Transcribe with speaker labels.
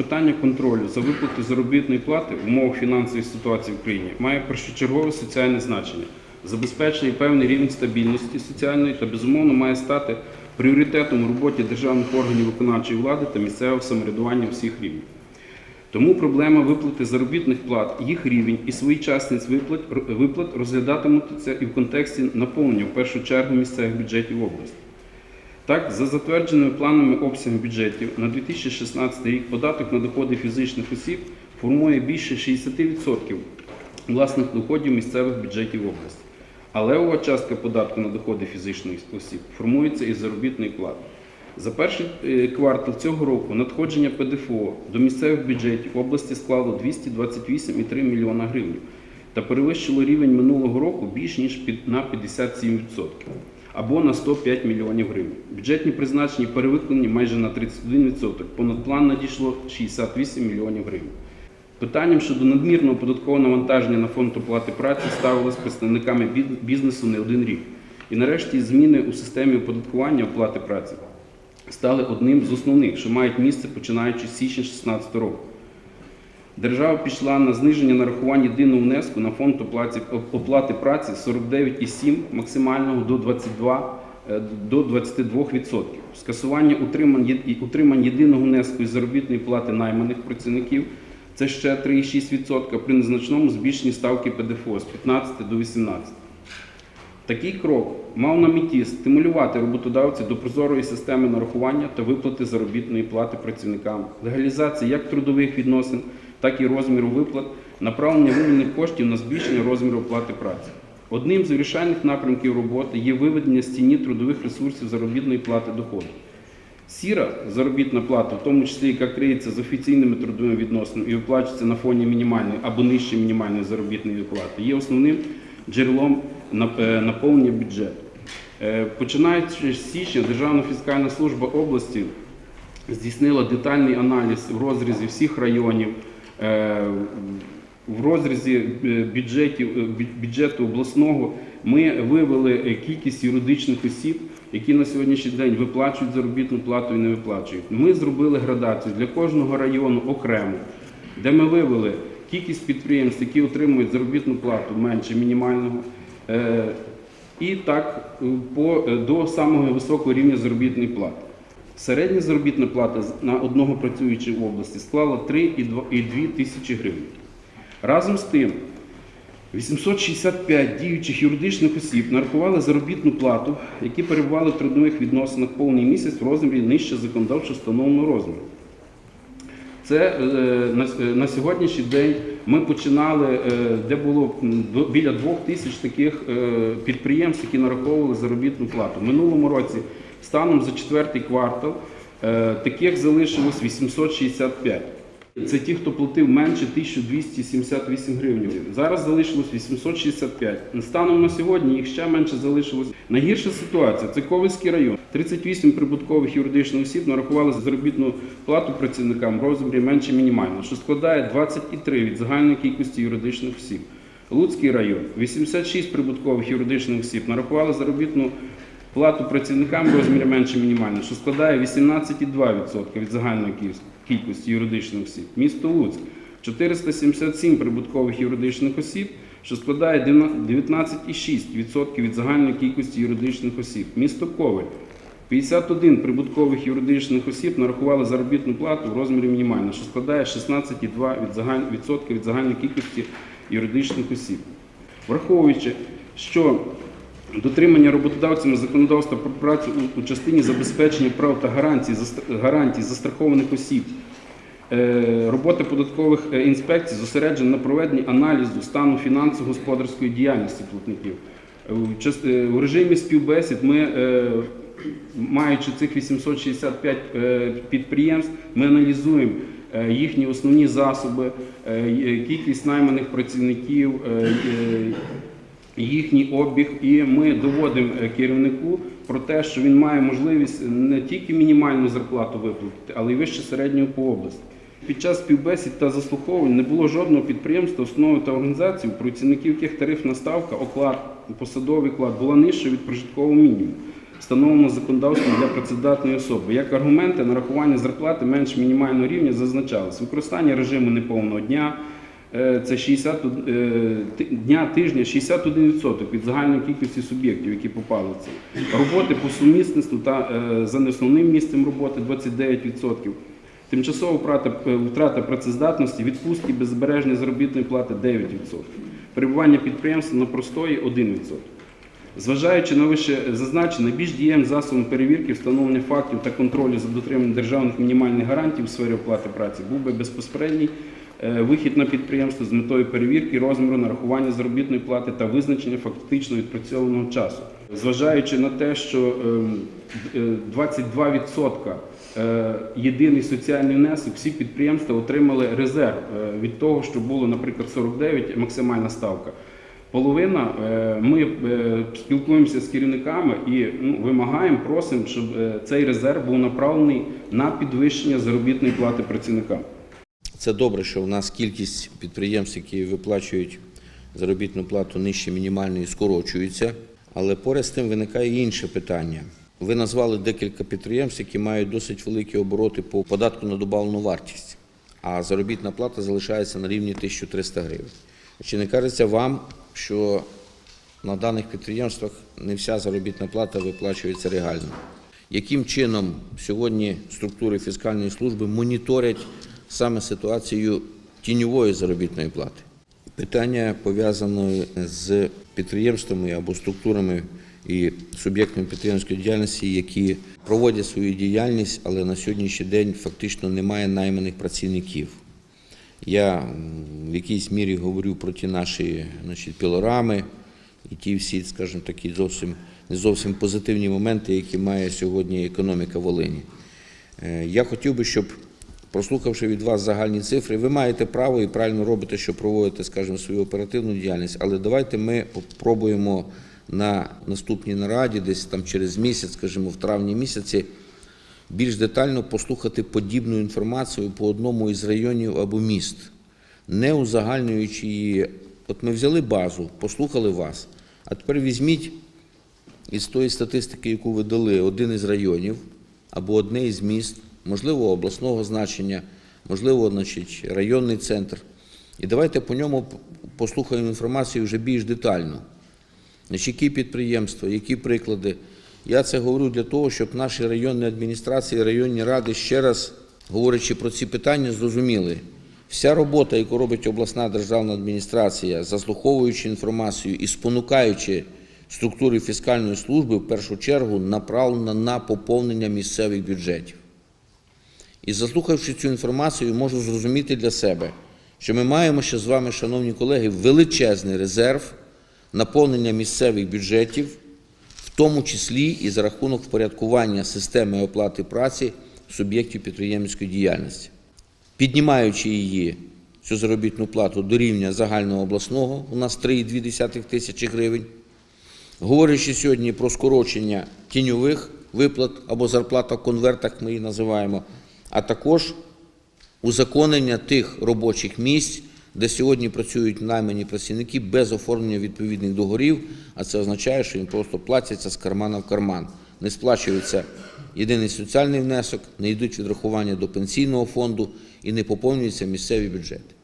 Speaker 1: Питання контролю за виплату заробітної плати в умовах фінансової ситуації в країні має першочергове соціальне значення, забезпечує певний рівень стабільності соціальної та безумовно має стати пріоритетом у роботі державних органів виконавчої влади та місцевого самоврядування всіх рівнів. Тому проблема виплати заробітних плат, їх рівень і своєчасність виплат розглядатимуться і в контексті наповнення в першу чергу місцевих бюджетів області. Так, за затвердженими планами обсягом бюджетів на 2016 рік податок на доходи фізичних осіб формує більше 60% власних доходів місцевих бюджетів області. А левова частка податку на доходи фізичних осіб формується із заробітної плати. За перший е, квартал цього року надходження ПДФО до місцевих бюджетів області склало 228,3 мільйона гривень та перевищило рівень минулого року більш ніж на 57% або на 105 мільйонів гривень. Бюджетні призначення перевиконані майже на 31%. Понад план надійшло 68 мільйонів гривень. Питанням щодо надмірного податкового навантаження на фонд оплати праці ставилось представниками бізнесу не один рік. І нарешті зміни у системі оподаткування оплати праці стали одним з основних, що мають місце починаючи з січня 2016 року. Держава пішла на зниження нарахувань єдиного внеску на фонд оплати праці з 49,7 максимального до 22 е, до 22%. Скасування і утримань єдиного внеску із заробітної плати найманих працівників це ще 3,6% при незначному збільшенні ставки ПДФО з 15 до 18%. Такий крок мав на меті стимулювати роботодавців до прозорої системи нарахування та виплати заробітної плати працівникам, легалізації як трудових відносин, так і розміру виплат, направлення вивільних коштів на збільшення розміру оплати праці. Одним з вирішальних напрямків роботи є виведення з тіні трудових ресурсів заробітної плати доходу. Сіра заробітна плата, в тому числі яка криється з офіційними трудовими відносинами і виплачується на фоні мінімальної або нижче мінімальної заробітної плати, є основним джерелом е, наповнення бюджету. Е, Починаючи з січня, Державна фіскальна служба області здійснила детальний аналіз в розрізі всіх районів, в розрізі е, е, бюджету обласного. Ми вивели е, кількість юридичних осіб, які на сьогоднішній день виплачують заробітну плату і не виплачують. Ми зробили градацію для кожного району окремо, де ми вивели кількість підприємств, які отримують заробітну плату менше мінімального. е, І так е, е, до самого високого рівня заробітної плати. Середня заробітна плата на одного працюючого в області склала 3,2 тисячі гривень. Разом з тим, 865 діючих юридичних осіб нарахували заробітну плату, які перебували в трудових відносинах повний місяць в розмірі нижче законодавчо встановленого розміру. Це е, на, е, на сьогоднішній день ми починали, е, де було біля двох тисяч таких підприємств, які нараховували заробітну плату. В минулому році, станом за четвертий квартал, е, таких залишилось 865. Це ті, хто платив менше 1278 гривень. Зараз залишилось 865. Станом на сьогодні їх ще менше залишилось. Найгірша ситуація це Ковальський район. 38 прибуткових юридичних осіб нарахували заробітну плату працівникам в розмірі менше мінімального, що складає 23 від загальної кількості юридичних осіб. Луцький район 86 прибуткових юридичних осіб нарахували заробітну плату працівникам в розмірі менше мінімального, що складає 18,2% від загальної кількості- юридичних осіб. Місто Луцьк 477 прибуткових юридичних осіб, що складає 19,6% від загальної кількості юридичних осіб. Місто Коваль 51 прибуткових юридичних осіб нарахували заробітну плату в розмірі мінімального, що складає 16,2% від загаль- відсотка від загальної кількості юридичних осіб. Враховуючи, що дотримання роботодавцями законодавства про працю у, у частині забезпечення прав та гарантій, гарантій застрахованих осіб, е, робота податкових е, інспекцій зосереджена на проведенні аналізу стану фінансово-господарської діяльності платників. Е, в режимі співбесід ми, маючи цих 865 е, підприємств, ми аналізуємо їхні основні засоби, кількість найманих працівників, їхній обіг, і ми доводимо е, керівнику про те, що він має можливість не тільки мінімальну зарплату виплатити, але й вище середнього по області. Під час співбесід та заслуховувань не було жодного підприємства, установи та організації, у працівників яких тарифна ставка, оклад, посадовий оклад була нижча від прожиткового мінімуму. встановлено законодавством для працездатної особи. Як аргументи нарахування зарплати менш мінімального рівня зазначалось використання режиму неповного дня. Е, Це 60 е, дня тижня 61% від загальної кількості суб'єктів, які попали в це. Роботи по сумісництву та е, за неосновним місцем роботи 29%. Тимчасова втрата, працездатності, відпустки без заробітної плати 9%. Перебування підприємства на простої 1%. Зважаючи на вище зазначене, більш дієвим засобом перевірки встановлення фактів та контролю за дотриманням державних мінімальних гарантій у сфері оплати праці був би безпосередній вихід на підприємство з метою перевірки розміру нарахування заробітної плати та визначення фактично відпрацьованого часу. Зважаючи на те, що ем, е, 22% е, єдиний соціальний внесок, всі підприємства отримали резерв е, від того, що було, наприклад, 49 максимальна ставка. Половина е, ми е, спілкуємося з керівниками і ну, вимагаємо, просимо, щоб е, цей резерв був направлений на підвищення заробітної плати працівникам.
Speaker 2: Це добре, що в нас кількість підприємств, які виплачують заробітну плату нижче мінімальної, скорочується. Але поряд з тим виникає інше питання. Ви назвали декілька підприємств, які мають досить великі обороти по податку на добавлену вартість, а заробітна плата залишається на рівні 1300 гривень. Чи не кажеться вам, що на даних підприємствах не вся заробітна плата виплачується реально? Яким чином сьогодні структури фіскальної служби моніторять саме ситуацію тіньової заробітної плати? Питання пов'язане з підприємствами або структурами і суб'єктами підприємської діяльності, які проводять свою діяльність, але на сьогоднішній день фактично немає найманих працівників. Я в якійсь мірі говорю про ті наші значить, пілорами і ті всі, скажімо, такі зовсім не зовсім позитивні моменти, які має сьогодні економіка Волині. Е, Я хотів би, щоб, прослухавши від вас загальні цифри, ви маєте право і правильно робите, що проводите, скажімо, свою оперативну діяльність, але давайте ми спробуємо на наступній нараді, десь там через місяць, скажімо, в травні місяці, більш детально послухати подібну інформацію по одному із районів або міст, не узагальнюючи її. От ми взяли базу, послухали вас, а тепер візьміть із тої статистики, яку ви дали, один із районів або одне із міст, можливо, обласного значення, можливо, значить, районний центр. І давайте по ньому послухаємо інформацію вже більш детально. Значить, які підприємства, які приклади. Я це говорю для того, щоб наші районні адміністрації, районні ради ще раз, говорячи про ці питання, зрозуміли. Вся робота, яку робить обласна державна адміністрація, заслуховуючи інформацію і спонукаючи структури фіскальної служби, в першу чергу направлена на поповнення місцевих бюджетів. І заслухавши цю інформацію, можу зрозуміти для себе, що ми маємо ще з вами, шановні колеги, величезний резерв наповнення місцевих бюджетів, в тому числі і за рахунок впорядкування системи оплати праці суб'єктів підприємницької діяльності, піднімаючи її цю заробітну плату до рівня загального обласного, у нас 3,2 тисячі гривень. Говорячи сьогодні про скорочення тіньових виплат або зарплата в конвертах, ми її називаємо, а також узаконення тих робочих місць, де сьогодні працюють наймані працівники без оформлення відповідних договорів, а це означає, що їм просто платяться з кармана в карман. Не сплачується єдиний соціальний внесок, не йдуть відрахування до пенсійного фонду і не поповнюються місцеві бюджети.